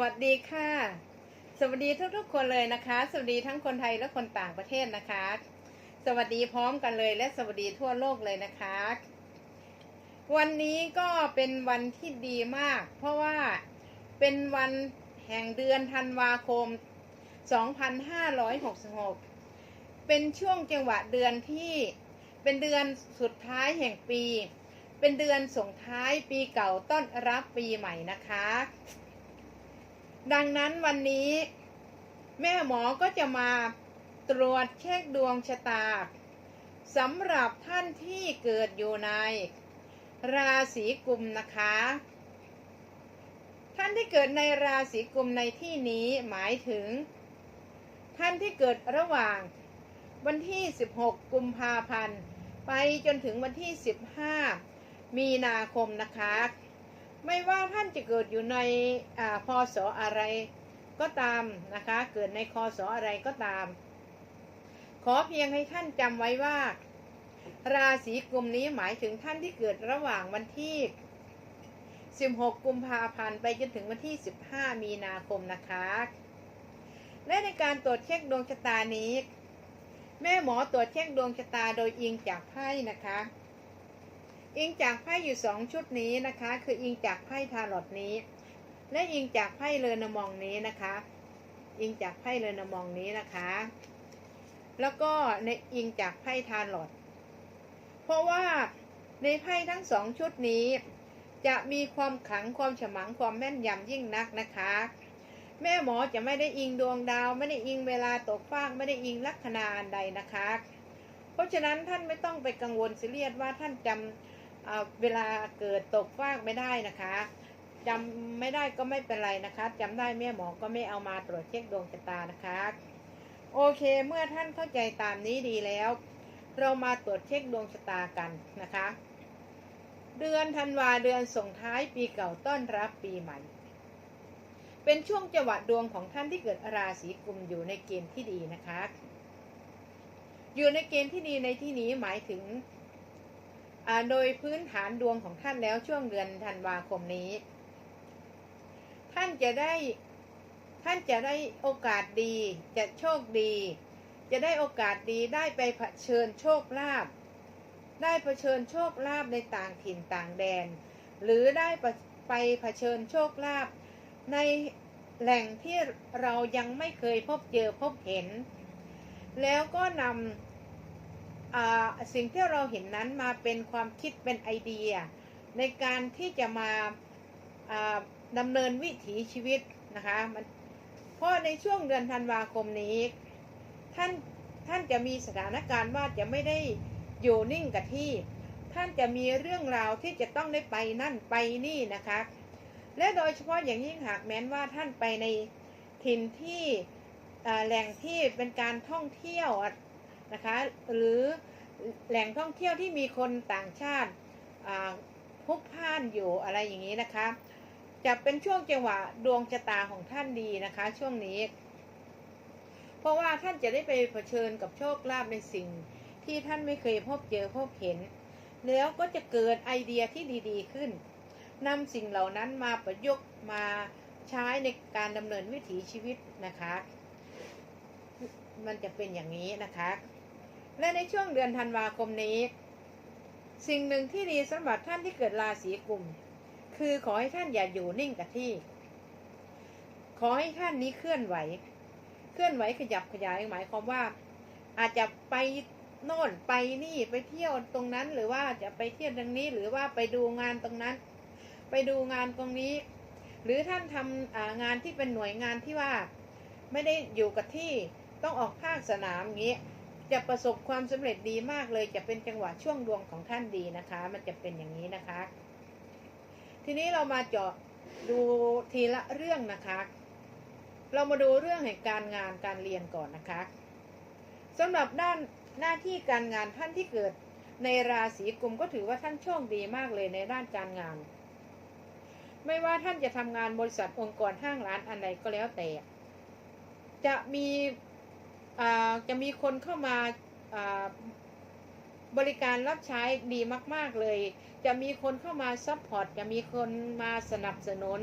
วัสดีค่ะ สวัสดีทุกๆคนเลยนะคะ สวัสดีทั้งคนไทยและคนต่างประเทศนะคะ สวัสดีพร้อมกันเลยและสวัสดีทั่วโลกเลยนะคะ วันนี้ก็เป็นวันที่ดีมาก เพราะว่าเป็นวันแห่งเดือนธันวาคม 2566 เป็นช่วงจังหวะเดือนที่เป็นเดือนสุดท้ายแห่งปี เป็นเดือนส่งท้ายปีเก่าต้อนรับปีใหม่นะคะ ดังนั้นวันนี้ แม่หมอก็จะมาตรวจเช็คดวงชะตาสำหรับท่านที่เกิดอยู่ใน ราศีกุมนะคะ ท่านที่เกิดในราศีกุมในที่นี้หมายถึง ท่านที่เกิดระหว่าง วันที่ 16 กุมภาพันธ์ ไปจนถึงวันที่ 15 มีนาคมนะคะ ไม่ว่าท่านจะเกิดอยู่ในอพศอะไรก็ตามนะคะ เกิดในคศอะไรก็ตาม ขอเพียงให้ท่านจำไว้ว่า ราศีกลุ่มนี้หมายถึงท่านที่เกิดระหว่างวันที่ 16 กุมภาพันธ์ไปจนถึงวันที่ 15 มีนาคมนะคะ และในการตรวจเช็คดวงชะตานี้ แม่หมอตรวจเช็คดวงชะตาโดยอิงจากไพ่นะคะ อิงจากไพ่อยู่สองชุดนี้นะคะ คืออิงจากไพ่ทาร์ลอตนี้ และอิงจากไพ่เลอนมองนี้นะคะ อิงจากไพ่เลอนมองนี้นะคะ แล้วก็ในอิงจากไพ่ทาร์ลอตเพราะว่าในไพ่ทั้งสองชุดนี้ จะมีความขลังความฉมังความแม่นยำยิ่งนักนะคะ แม่หมอจะไม่ได้อิงดวงดาว ไม่ได้อิงเวลาตกฟากไม่ได้อิงลัคนาอันใดนะคะ เพราะฉะนั้นท่านไม่ต้องไปกังวลซีเรียสว่าท่านจำอ่า เวลาเกิดตกฟากไม่ได้นะคะจำไม่ได้ก็ไม่เป็นไรนะคะจำได้แม่หมอก็ไม่เอามาตรวจเช็คดวงชะตานะคะ โอเคเมื่อท่านเข้าใจตามนี้ดีแล้ว เรามาตรวจเช็คดวงชะตากันนะคะ เดือนธันวาเดือนส่งท้ายปีเก่าต้อนรับปีใหม่ เป็นช่วงจังหวะดวงของท่านที่เกิดราศีกุมอยู่ในเกณฑ์ที่ดีนะคะ อยู่ในเกณฑ์ที่ดีในที่นี้หมายถึง โดยพื้นฐานดวงของท่านแล้วช่วงเดือนธันวาคมนี้ ท่านจะได้ท่านจะได้โอกาสดี จะโชคดี จะได้โอกาสดีได้ไปเผชิญโชคลาภได้เผชิญโชคลาภในต่างถิ่นต่างแดน หรือได้ไปเผชิญโชคลาภในแหล่งที่เรายังไม่เคยพบเจอพบเห็น แล้วก็นำ สิ่งที่เราเห็นนั้นมาเป็นความคิดเป็นไอเดีย ในการที่จะมาดำเนินวิถีชีวิตนะคะมันเพราะในช่วงเดือนธันวาคมนี้ ท่านท่านจะมีสถานการณ์ว่าจะไม่ได้อยู่นิ่งกับที่ ท่านจะมีเรื่องราวที่จะต้องได้ไปนั่นไปนี่นะคะ และโดยเฉพาะอย่างยิ่งหากแม้นว่าท่านไปในถิ่นที่แหล่งที่เป็นการท่องเที่ยว นะคะ หรือแหล่งท่องเที่ยวที่มีคนต่างชาติพลุกพ่านอยู่อะไรอย่างนี้นะคะ จะเป็นช่วงจังหวะดวงชะตาของท่านดีนะคะ ช่วงนี้ เพราะว่าท่านจะได้ไปเผชิญกับโชคลาภในสิ่งที่ท่านไม่เคยพบเจอพบเห็น แล้วก็จะเกิดไอเดียที่ดีๆขึ้นนำสิ่งเหล่านั้นมาประยุกต์มาใช้ในการดำเนินวิถีชีวิตนะคะ มันจะเป็นอย่างนี้นะคะ และในช่วงเดือนธันวาคมนี้ สิ่งหนึ่งที่ดีสำหรับท่านที่เกิดราศีกุม คือขอให้ท่านอย่าอยู่นิ่งกับที่ ขอให้ท่านนี้เคลื่อนไหว เคลื่อนไหวขยับขยายหมายความว่า อาจจะไปโน่นไปนี่ไปเที่ยวตรงนั้นหรือว่าจะไปเที่ยวตรงนี้หรือว่าไปดูงานตรงนั้น ไปดูงานตรงนี้ หรือท่านทำงานที่เป็นหน่วยงานที่ว่า ไม่ได้อยู่กับที่ต้องออกภาคสนามอย่างนี้ จะประสบความสำเร็จดีมากเลย จะเป็นจังหวะช่วงดวงของท่านดีนะคะ มันจะเป็นอย่างนี้นะคะ ทีนี้เรามาเจาะดูทีละเรื่องนะคะ เรามาดูเรื่องแห่งการงานการเรียนก่อนนะคะสำหรับด้านหน้าที่การงานท่านที่เกิดในราศีกุมก็ถือว่าท่านโชคดีมากเลยในด้านการงาน ไม่ว่าท่านจะทำงานบริษัทองค์กรห้างร้านอะไรก็แล้วแต่ จะมี จะมีคนเข้ามาบริการรับใช้ดีมาก ๆเลย จะมีคนเข้ามาซัพพอร์ต จะมีคนมาสนับสนุน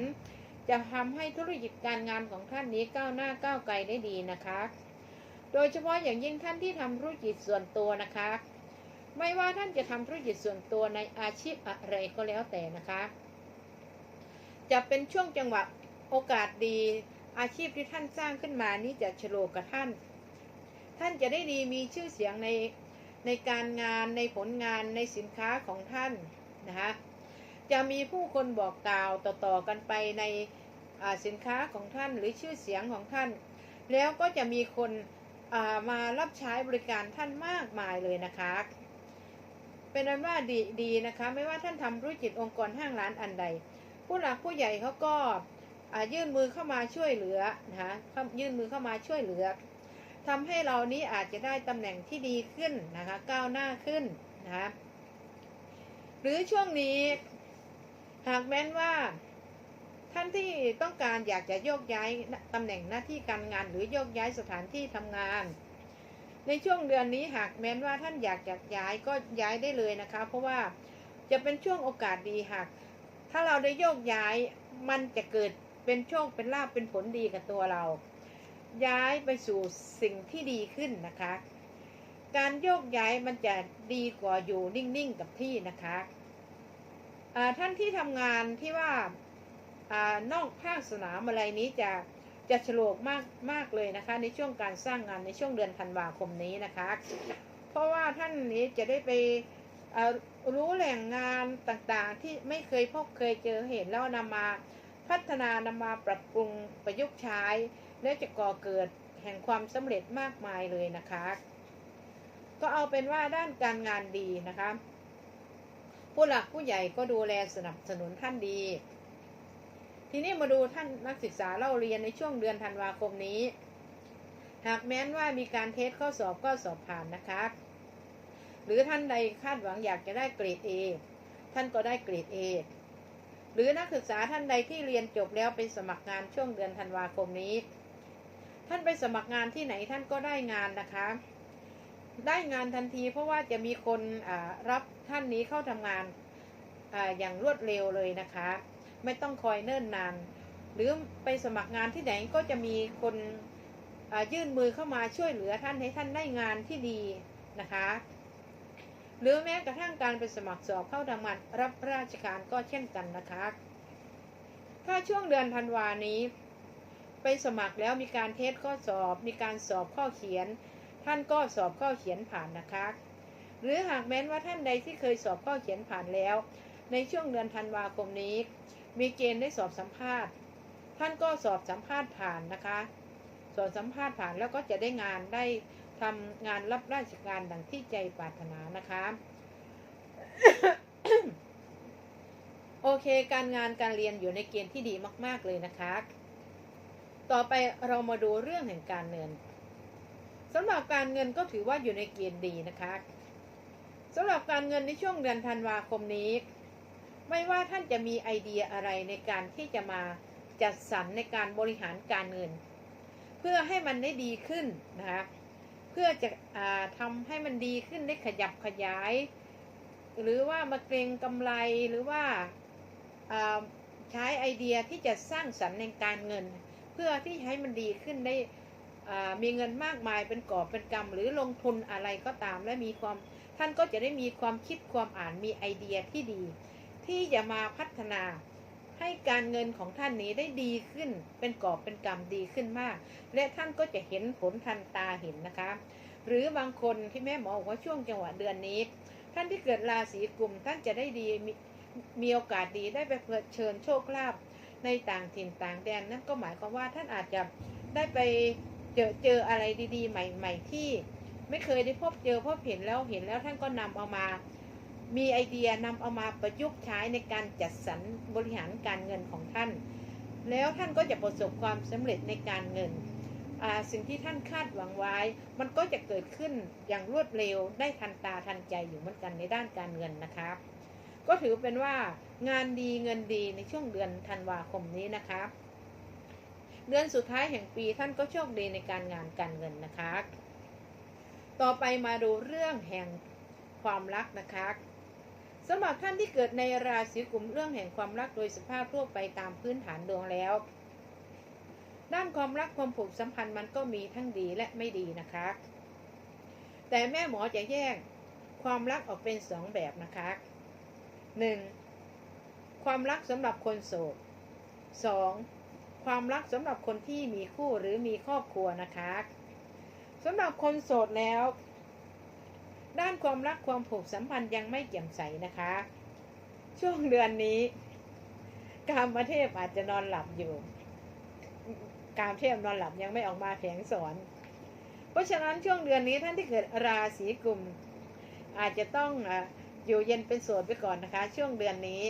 จะทำให้ธุรกิจการงานของท่านนี้ก้าวหน้าก้าวไกลได้ดีนะคะ โดยเฉพาะอย่างยิ่งท่านที่ทำธุรกิจส่วนตัวนะคะ ไม่ว่าท่านจะทำธุรกิจส่วนตัวในอาชีพอะไรก็แล้วแต่นะคะ จะเป็นช่วงจังหวะโอกาสดีอาชีพที่ท่านสร้างขึ้นมานี้จะฉลกกับท่าน ท่านจะได้ดีมีชื่อเสียงในในการงานในผลงานในสินค้าของท่านนะคะจะมีผู้คนบอกกล่าวต่อๆกันไปในสินค้าของท่านหรือชื่อเสียงของท่าน แล้วก็จะมีคนามารับใช้บริการท่านมากมายเลยนะคะ เป็นอันว่าดีดีนะคะ ไม่ว่าท่านทำธุรกิจองค์กรห้างร้านอันใด ผู้หลักผู้ใหญ่เขาก็ายื่นมือเข้ามาช่วยเหลือนะคะยื่นมือเข้ามาช่วยเหลือ ทำให้เรานี้อาจจะได้ตำแหน่งที่ดีขึ้นนะคะก้าวหน้าขึ้นนะคะหรือช่วงนี้หากแม้นว่าท่านที่ต้องการอยากจะโยกย้ายตำแหน่งหน้าที่การงาน หรือโยกย้ายสถานที่ทำงาน ในช่วงเดือนนี้หากแม้นว่าท่านอยากจะย้ายก็ย้ายได้เลยนะคะ เพราะว่าจะเป็นช่วงโอกาสดีหาก ถ้าเราได้โยกย้ายมันจะเกิดเป็นโชคเป็นลาภเป็นผลดีกับตัวเรา ย้ายไปสู่สิ่งที่ดีขึ้นนะคะ การโยกย้ายมันจะดีกว่าอยู่นิ่งๆกับที่นะคะท่านที่ทำงานที่ว่าอนอกภาคสนามอะไรนี้จะจะฉลกมากมากเลยนะคะ ในช่วงการสร้างงานในช่วงเดือนธันวาคมนี้นะคะ เพราะว่าท่านนี้จะได้ไปรู้แหล่งงานต่างๆ ที่ไม่เคยพบเคยเจอเห็นแล้วนำมาพัฒนานำมาปรับปรุงประยุกต์ใช้ และจะก่อเกิดแห่งความสำเร็จมากมายเลยนะคะ ก็เอาเป็นว่าด้านการงานดีนะคะ ผู้หลักผู้ใหญ่ก็ดูแลสนับสนุนท่านดี ทีนี้มาดูท่านนักศึกษาเล่าเรียนในช่วงเดือนธันวาคมนี้ หากแม้นว่ามีการเทสข้อสอบก็สอบผ่านนะคะ หรือท่านใดคาดหวังอยากจะได้เกรด A ท่านก็ได้เกรด A หรือนักศึกษาท่านใดที่เรียนจบแล้วไปสมัครงานช่วงเดือนธันวาคมนี้ ท่านไปสมัครงานที่ไหนท่านก็ได้งานนะคะ ได้งานทันทีเพราะว่าจะมีคนรับท่านนี้เข้าทำงานออย่างรวดเร็วเลยนะคะ ไม่ต้องคอยเนิ่นนาน หรือไปสมัครงานที่ไหนก็จะมีคนยื่นมือเข้ามาช่วยเหลือท่านให้ท่านได้งานที่ดีนะคะ หรือแม้กระทั่งการไปสมัครสอบเข้าทำงานรับราชการก็เช่นกันนะคะ ถ้าช่วงเดือนธันวานี้ ไปสมัครแล้วมีการเทสข้อสอบ มีการสอบข้อเขียน ท่านก็สอบข้อเขียนผ่านนะคะ หรือหากแม้นว่าท่านใดที่เคยสอบข้อเขียนผ่านแล้ว ในช่วงเดือนธันวาคมนี้ มีเกณฑ์ได้สอบสัมภาษณ์ ท่านก็สอบสัมภาษณ์ผ่านนะคะ สอบสัมภาษณ์ผ่านแล้วก็จะได้งานได้ทำงานรับราชการดังที่ใจปรารถนานะคะโอเค การงานการเรียนอยู่ในเกณฑ์ที่ดีมาก ๆ เลยนะคะ ต่อไปเรามาดูเรื่องแห่งการเงินสำหรับการเงินก็ถือว่าอยู่ในเกณฑ์ดีนะคะสำหรับการเงินในช่วงเดือนธันวาคมนี้ ไม่ว่าท่านจะมีไอเดียอะไรในการที่จะมาจัดสรรในการบริหารการเงิน เพื่อให้มันได้ดีขึ้นนะคะเพื่อจะาทำให้มันดีขึ้นได้ขยับขยาย หรือว่ามาเกรงกำไรหรือว่าาใช้ไอเดียที่จะสร้างสรรค์ในการเงิน พื่อที่ให้มันดีขึ้นได้มีเงินมากมายเป็นกอบเป็นกำหรือลงทุนอะไรก็ตามและมีความท่านก็จะได้มีความคิดความอ่านมีไอเดียที่ดี ที่จะมาพัฒนาให้การเงินของท่านนี้ได้ดีขึ้น เป็นกอบเป็นกำดีขึ้นมาก และท่านก็จะเห็นผลทันตาเห็นนะคะ หรือบางคนที่แม่หมอบอกว่าช่วงจังหวะเดือนนี้ ท่านที่เกิดราศีกุมท่านจะได้ดีมีมีโอกาสดีได้ไปเผชิญโชคลาภ ในต่างถิ่นต่างแดนนั่นก็หมายความว่าท่านอาจจะได้ไปเจอเจออะไรดีๆ ใหม่ ๆ ที่ไม่เคยได้พบเจอพบเห็นแล้วเห็นแล้วท่านก็นำเอามา มีไอเดียนำเอามาประยุกต์ใช้ในการจัดสรรบริหารการเงินของท่าน แล้วท่านก็จะประสบความสำเร็จในการเงินสิ่งที่ท่านคาดหวังไว้ มันก็จะเกิดขึ้นอย่างรวดเร็วได้ทันตาทันใจอยู่เหมือนกันในด้านการเงินนะคะก็ถือเป็นว่า งานดีเงินดีในช่วงเดือนธันวาคมนี้นะคะ เดือนสุดท้ายแห่งปีท่านก็โชคดีในการงานการเงินนะคะ ต่อไปมาดูเรื่องแห่งความรักนะคะสำหรับท่านที่เกิดในราศีกุมเรื่องแห่งความรักโดยสภาพทั่วไปตามพื้นฐานดวงแล้ว ด้านความรักความผูกสัมพันธ์มันก็มีทั้งดีและไม่ดีนะคะ แต่แม่หมอจะแยกความรักออกเป็นสองแบบนะคะหนึ่ง ความรักสำหรับคนโสดสองความรักสำหรับคนที่มีคู่หรือมีครอบครัวนะคะสำหรับคนโสดแล้ว ด้านความรักความผูกสัมพันธ์ยังไม่แจ่มใสนะคะ ช่วงเดือนนี้ กามเทพอาจจะนอนหลับอยู่ กามเทพนอนหลับยังไม่ออกมาแผงสอน เพราะฉะนั้นช่วงเดือนนี้ท่านที่เกิดราศีกุม อาจจะต้องอยู่เย็นเป็นโสดไปก่อนนะคะ ช่วงเดือนนี้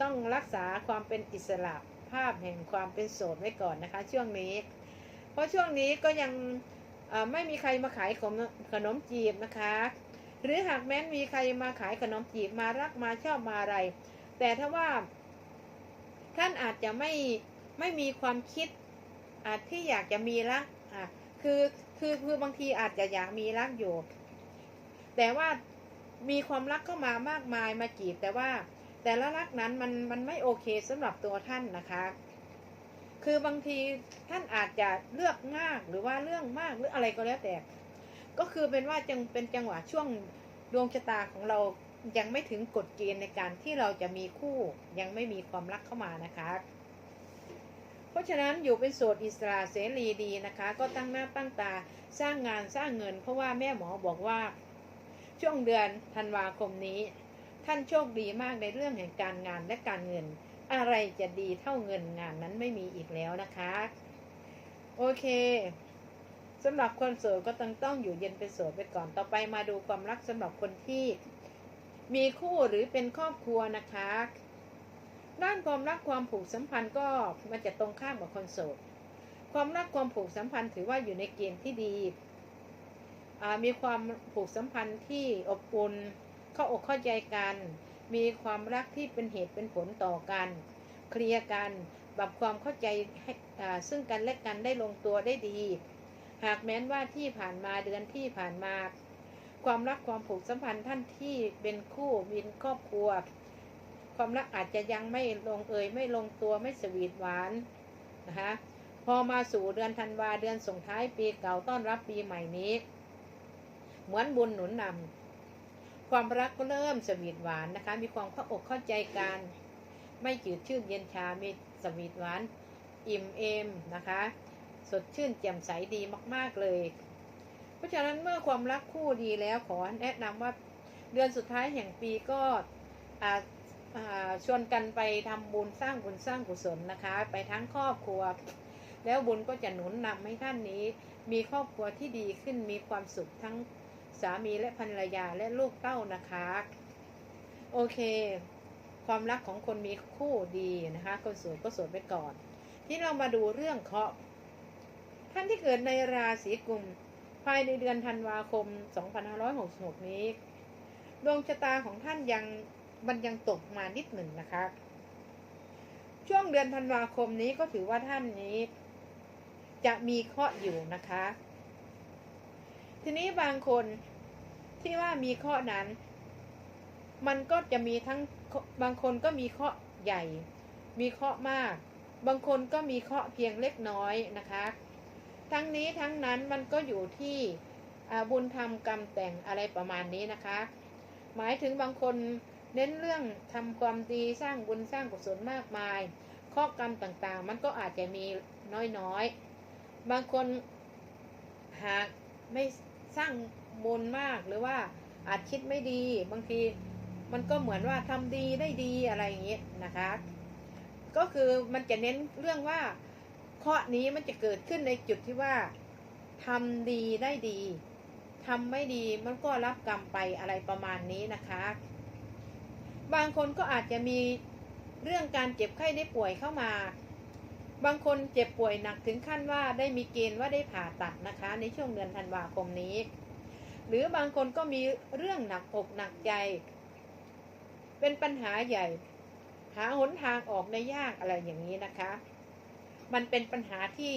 ต้องรักษาความเป็นอิสระภาพแห่งความเป็นโสดไว้ก่อนนะคะ ช่วงนี้ เพราะช่วงนี้ก็ยังไม่มีใครมาขายขนมขนมจีบนะคะ หรือหากแม้นมีใครมาขายขนมจีบมารักมาชอบมาอะไร แต่ถ้าว่า ท่านอาจจะไม่ไม่มีความคิดอาจที่อยากจะมีรักอะคือคือคือบางทีอาจจะอยากมีรักอยู่ แต่ว่ามีความรักเข้ามามากมายมาจีบแต่ว่า แต่ละรักนั้นมันมันไม่โอเคสำหรับตัวท่านนะคะ คือบางทีท่านอาจจะเลือกมากหรือว่าเรื่องมากหรืออะไรก็แล้วแต่ ก็คือเป็นว่าจังเป็นจังหวะช่วงดวงชะตาของเรายังไม่ถึงกฎเกณฑ์ในการที่เราจะมีคู่ยังไม่มีความรักเข้ามานะคะ เพราะฉะนั้นอยู่เป็นโสดอิสระเสรีดีนะคะ ก็ตั้งหน้าตั้งตาสร้างงานสร้างเงิน เพราะว่าแม่หมอบอกว่า ช่วงเดือนธันวาคมนี้ ท่านโชคดีมากในเรื่องแห่งการงานและการเงิน อะไรจะดีเท่าเงินงานนั้นไม่มีอีกแล้วนะคะ โอเคสำหรับคนโสดก็ต้องต้องอยู่เย็นเป็นโสดไปก่อนต่อไปมาดูความรักสำหรับคนที่มีคู่หรือเป็นครอบครัวนะคะ ด้านความรักความผูกสัมพันธ์ก็มันจะตรงข้ามกับคนโสดความรักความผูกสัมพันธ์ถือว่าอยู่ในเกณฑ์ที่ดีมีความผูกสัมพันธ์ที่อบอุ่น เข้าอกเข้าใจกัน มีความรักที่เป็นเหตุเป็นผลต่อกัน เคลียร์กันปรับความเข้าใจให้ซึ่งกันและกันได้ลงตัวได้ดี หากแม้นว่าที่ผ่านมาเดือนที่ผ่านมา ความรักความผูกสัมพันธ์ท่านที่เป็นคู่วินครอบครัว ความรักอาจจะยังไม่ลงเอยไม่ลงตัวไม่สวีทหวานนะคะพอมาสู่เดือนธันวาเดือนส่งท้ายปีเก่าต้อนรับปีใหม่นี้ เหมือนบุญหนุนนำ ความรักก็เริ่มสวีทหวานนะคะ มีความเข้าอกเข้าใจกัน ไม่จืดชื่นเย็นชา มีสวีทหวาน อิ่มเอมนะคะ สดชื่นแจ่มใสดีมาก ๆเลย เพราะฉะนั้นเมื่อความรักคู่ดีแล้วขอแนะนำว่าเดือนสุดท้ายแห่งปีก็ชวนกันไปทำบุญสร้างบุญสร้างกุศลนะคะ ไปทั้งครอบครัว แล้วบุญก็จะหนุนนำให้ท่านนี้ มีครอบครัวที่ดีขึ้นมีความสุขทั้ง สามีและภรรยาและลูกเต้านะคะ โอเค ความรักของคนมีคู่ดีนะคะ คนสวยก็สวยไปก่อน ที่เรามาดูเรื่องเคาะท่านที่เกิดในราศีกุมภายในเดือนธันวาคม 2566 นี้ ดวงชะตาของท่านยังมันยังตกมานิดหนึ่งนะคะ ช่วงเดือนธันวาคมนี้ก็ถือว่าท่านนี้ จะมีเคราะห์อยู่นะคะ ทีนี้บางคนที่ว่ามีข้อนั้น มันก็จะมีทั้งบางคนก็มีข้อใหญ่ มีข้อมาก บางคนก็มีข้อเพียงเล็กน้อยนะคะ ทั้งนี้ทั้งนั้นมันก็อยู่ที่บุญธรรมกรรมแต่งอะไรประมาณนี้นะคะ หมายถึงบางคนเน้นเรื่องทำความดีสร้างบุญสร้างกุศลมากมาย ข้อกรรมต่างๆ มันก็อาจจะมีน้อยๆ บางคนหากไม่ สร้างบุญมากหรือว่าอาจคิดไม่ดี บางทีมันก็เหมือนว่าทำดีได้ดีอะไรอย่างเงี้ยนะคะ ก็คือมันจะเน้นเรื่องว่าข้อนี้มันจะเกิดขึ้นในจุดที่ว่าทำดีได้ดีทำไม่ดีมันก็รับกรรมไปอะไรประมาณนี้นะคะ บางคนก็อาจจะมีเรื่องการเจ็บไข้ได้ป่วยเข้ามา บางคนเจ็บป่วยหนักถึงขั้นว่าได้มีเกณฑ์ว่าได้ผ่าตัดนะคะ ในช่วงเดือนธันวาคมนี้ หรือบางคนก็มีเรื่องหนักอกหนักใจ เป็นปัญหาใหญ่ หาหนทางออกในยากอะไรอย่างนี้นะคะ มันเป็นปัญหาที่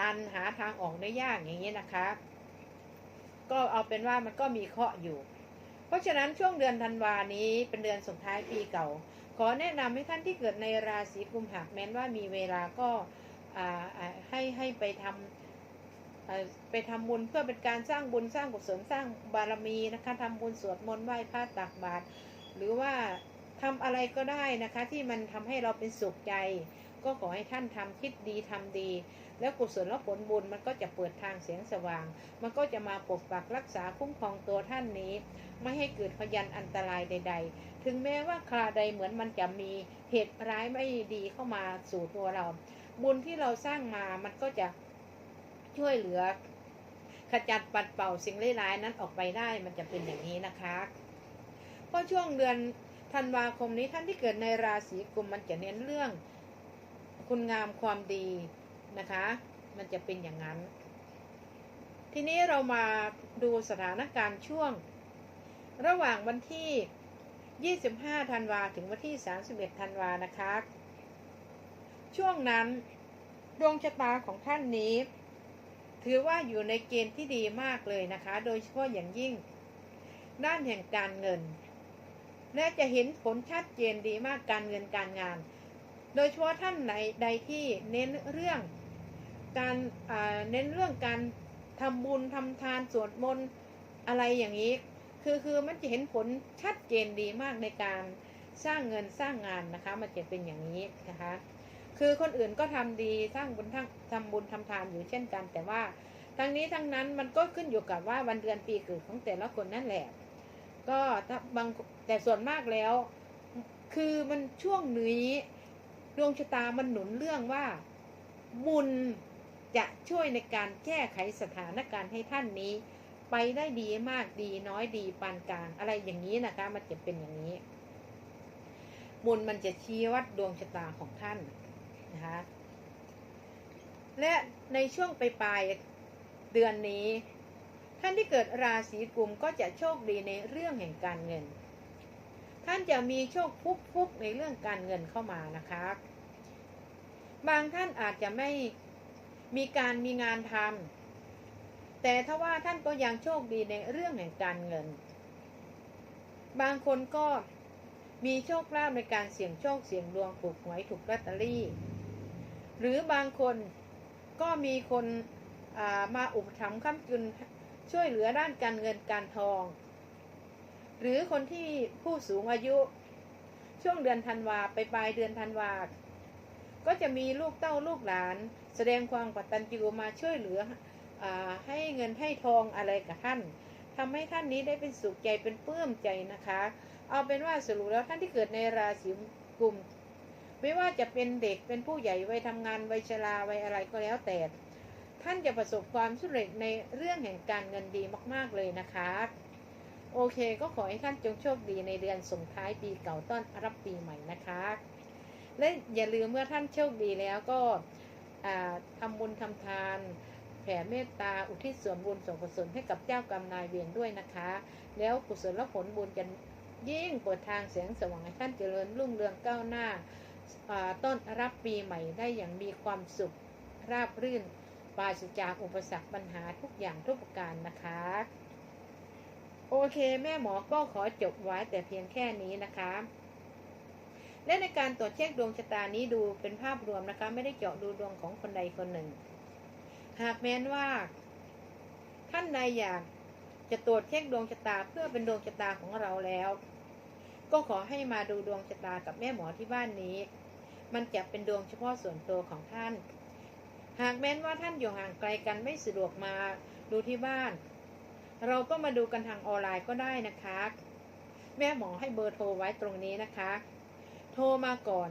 ตันหาทางออกในยากอย่างนี้นะคะ ก็เอาเป็นว่ามันก็มีเคาะอยู่ เพราะฉะนั้นช่วงเดือนธันวานี้เป็นเดือนส่งท้ายปีเก่า ขอแนะนำให้ท่านที่เกิดในราศีกุมหากแม้นว่ามีเวลาก็ให้ให้ไปทำไปทำบุญเพื่อเป็นการสร้างบุญสร้างกุศลสร้างบารมีนะคะทำบุญสวดมนต์ไหว้พระตักบาตรหรือว่าทำอะไรก็ได้นะคะที่มันทำให้เราเป็นสุขใจ ก็ขอให้ท่านทำคิดดีทำดี แล้วกุศลและผลบุญมันก็จะเปิดทางเสียงสว่าง มันก็จะมาปกปักรักษาคุ้มครองตัวท่านนี้ ไม่ให้เกิดพยันอันตรายใด ๆ ถึงแม้ว่าคราใดเหมือนมันจะมีเหตุร้ายไม่ดีเข้ามาสู่ตัวเรา บุญที่เราสร้างมามันก็จะช่วยเหลือ ขจัดปัดเป่าสิ่งร้ายๆนั้นออกไปได้มันจะเป็นอย่างนี้นะคะเพราะช่วงเดือนธันวาคมนี้ท่านที่เกิดในราศีกุมมันจะเน้นเรื่อง คุณงามความดี นะคะ มันจะเป็นอย่างนั้น ทีนี้เรามาดูสถานการณ์ช่วง ระหว่างวันที่ 25 ธันวาถึงวันที่ 31 ธันวานะคะ ช่วงนั้นดวงชะตาของท่านนี้ ถือว่าอยู่ในเกณฑ์ที่ดีมากเลยนะคะ โดยเฉพาะอย่างยิ่ง ด้านแห่งการเงิน และจะเห็นผลชัดเจนดีมากการเงินการงาน โดยเฉพาะท่านไหนใดที่เน้นเรื่อง การเน้นเรื่องการทำบุญทำทานสวดมนต์อะไรอย่างนี้ คือคือมันจะเห็นผลชัดเจนดีมากในการสร้างเงินสร้างงานนะคะ มันจะเป็นอย่างนี้นะคะ คือคนอื่นก็ทำดีสร้างบุญทั้งทำบุญทำทานอยู่เช่นกัน แต่ว่าทั้งนี้ทั้งนั้นมันก็ขึ้นอยู่กับว่าวันเดือนปีเกิดของแต่ละคนนั่นแหละ ก็ถ้าบางแต่ส่วนมากแล้ว คือมันช่วงนี้ดวงชะตามันหนุนเรื่องว่าบุญ จะช่วยในการแก้ไขสถานการณ์ให้ท่านนี้ ไปได้ดีมากดีน้อยดีปานกลางอะไรอย่างนี้นะคะ มันจะเป็นอย่างนี้ บุญมันจะชี้วัดดวงชะตาของท่านนะคะและในช่วงปลายเดือนนี้ ท่านที่เกิดราศีกุมก็จะโชคดีในเรื่องแห่งการเงิน ท่านจะมีโชคฟุกฟุกๆในเรื่องการเงินเข้ามานะคะ บางท่านอาจจะไม่ มีการมีงานทำแต่ถ้าว่าท่านก็ยังโชคดีในเรื่องแห่งการเงิน บางคนก็มีโชคลาภในการเสี่ยงโชคเสี่ยงดวงถูกหวยถูกลอตเตอรี่ หรือบางคนก็มีคนามาอุปถัมภ์ค้ำจุนช่วยเหลือด้านการเงินการทอง หรือคนที่ผู้สูงอายุช่วงเดือนธันวาไปปลายเดือนธันวา ก็จะมีลูกเต้าลูกหลาน แสดงความกตัญญูมาช่วยเหลืออให้เงินให้ทองอะไรกับท่านทำให้ท่านนี้ได้เป็นสุขใจเป็นปลื้มใจนะคะ เอาเป็นว่าสรุปแล้วท่านที่เกิดในราศีกุมไม่ว่าจะเป็นเด็กเป็นผู้ใหญ่วัยทำงานวัยชราวัยอะไรก็แล้วแต่ ท่านจะประสบความสำเร็จในเรื่องแห่งการเงินดีมาก ๆเลยนะคะโอเค ก็ขอให้ท่านจงโชคดีในเดือนส่งท้ายปีเก่าต้อนรับปีใหม่นะคะ และอย่าลืมเมื่อท่านโชคดีแล้วก็อ่าทำบุญทำทาน แผ่เมตตาอุทิศส่วนบุญส่วนกุศลให้กับเจ้ากรรมนายเวรด้วยนะคะ แล้วกุศลและผลบุญจะยิ่งเปิดทางแสงสว่างให้ท่านเจริญรุ่งเรืองก้าวหน้าต้นรับปีใหม่ได้อย่างมีความสุขราบรื่นปราศจากอุปสรรคปัญหาทุกอย่างทุกประการนะคะ โอเค แม่หมอก็ขอจบไว้แต่เพียงแค่นี้นะคะ และในการตรวจเช็คดวงชะตานี้ดูเป็นภาพรวมนะคะ ไม่ได้เจาะดูดวงของคนใดคนหนึ่ง หากแม้นว่า ท่านใดอยากจะตรวจเช็คดวงชะตาเพื่อเป็นดวงชะตาของเราแล้ว ก็ขอให้มาดูดวงชะตากับแม่หมอที่บ้านนี้ มันจะเป็นดวงเฉพาะส่วนตัวของท่าน หากแม้นว่าท่านอยู่ห่างไกลกันไม่สะดวกมาดูที่บ้าน เราก็มาดูกันทางออนไลน์ก็ได้นะคะ แม่หมอให้เบอร์โทรไว้ตรงนี้นะคะ โทรมาก่อน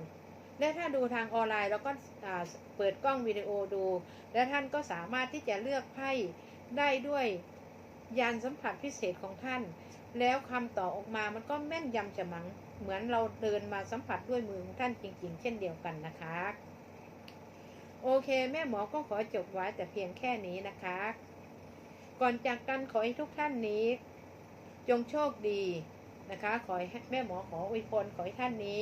และถ้าดูทางออนไลน์เราก็เปิดกล้องวิดีโอดู และท่านก็สามารถที่จะเลือกไพ่ได้ด้วยยานสัมผัสพิเศษของท่าน แล้วคำต่อออกมามันก็แม่นยำฉมัง เหมือนเราเดินมาสัมผัสด้วยมือของท่านจริง ๆ เช่นเดียวกันนะคะ โอเค แม่หมอก็ขอจบไว้แต่เพียงแค่นี้นะคะ ก่อนจากกันขอให้ทุกท่านนี้ จงโชคดีนะคะ ขอให้แม่หมอขออวยพรขอให้ท่านนี้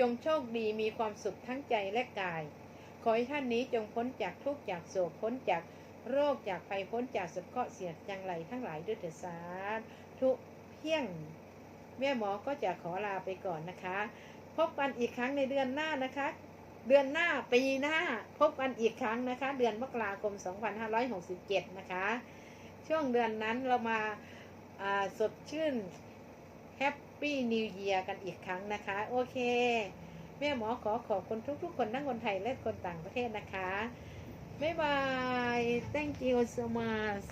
จงโชคดีมีความสุขทั้งใจและกาย ขอให้ท่านนี้จงพ้นจากทุกข์จากโศกพ้นจากโรคจากภัยพ้นจากสุดเคราะห์เสียดจังไรทั้งหลายด้วยเถิดสาธุเพียง แม่หมอก็จะขอลาไปก่อนนะคะ พบกันอีกครั้งในเดือนหน้านะคะ เดือนหน้าปีหน้า พบกันอีกครั้งนะคะ เดือนมกราคม 2567 นะคะ ช่วงเดือนนั้นเรามาาสดชื่นแฮป ปี้นิวเยียร์กันอีกครั้งนะคะ โอเค แม่หมอขอขอบคุณทุก ๆ คนทั้งคนไทยและคนต่างประเทศนะคะ บ๊ายบาย thank you so much